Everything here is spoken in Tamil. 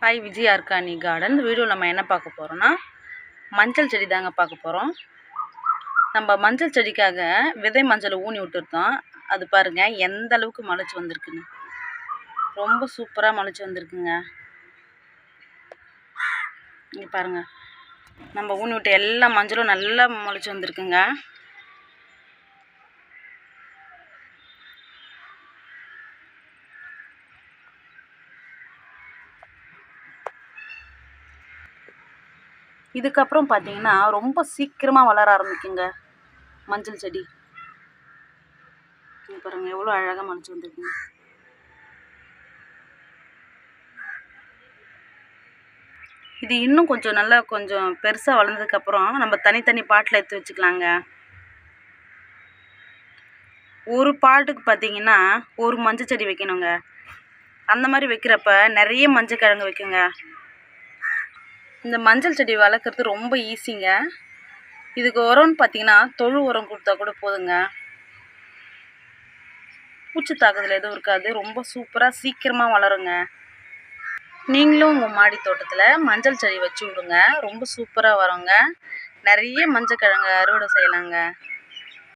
ஹாய் விஜய் ஆர்கானி கார்டன் இந்த வீடியோவில் நம்ம என்ன பார்க்க போகிறோன்னா மஞ்சள் செடி தாங்க பார்க்க போகிறோம் நம்ம மஞ்சள் செடிக்காக விதை மஞ்சள் ஊனி விட்டுருந்தோம். அது பாருங்கள் எந்த அளவுக்கு முளைச்சி வந்திருக்குன்னு. ரொம்ப சூப்பராக முளைச்சி வந்திருக்குங்க. இங்கே பாருங்கள் நம்ம ஊனி விட்ட எல்லா மஞ்சளும் நல்லா முளைச்சி வந்திருக்குங்க. இதுக்கப்புறம் பார்த்தீங்கன்னா ரொம்ப சீக்கிரமாக வளர ஆரம்பிக்குங்க மஞ்சள் செடி. பாருங்க எவ்வளோ அழகாக முளைச்சி வந்துருக்குங்க. இது இன்னும் கொஞ்சம் நல்லா கொஞ்சம் பெருசாக வளர்ந்ததுக்கப்புறம் நம்ம தனித்தனி பாட்டில் எடுத்து வச்சுக்கலாங்க. ஒரு பாட்டுக்கு பார்த்தீங்கன்னா ஒரு மஞ்சள் செடி வைக்கணுங்க. அந்த மாதிரி வைக்கிறப்ப நிறைய மஞ்சள் கிழங்கு வைக்குங்க. இந்த மஞ்சள் செடி வளர்க்குறது ரொம்ப ஈஸிங்க இதுக்கு உரம்னு பார்த்தீங்கன்னா தொழு உரம் கொடுத்தா கூட போதுங்க. பூச்சி தாக்குதல் எதுவும் இருக்காது. ரொம்ப சூப்பராக சீக்கிரமாக வளருங்க. நீங்களும் உங்கள் மாடி தோட்டத்தில் மஞ்சள் செடி வச்சு விடுங்க. ரொம்ப சூப்பராக வருங்க. நிறைய மஞ்சள் கிழங்கு அறுவடை செய்யலாங்க.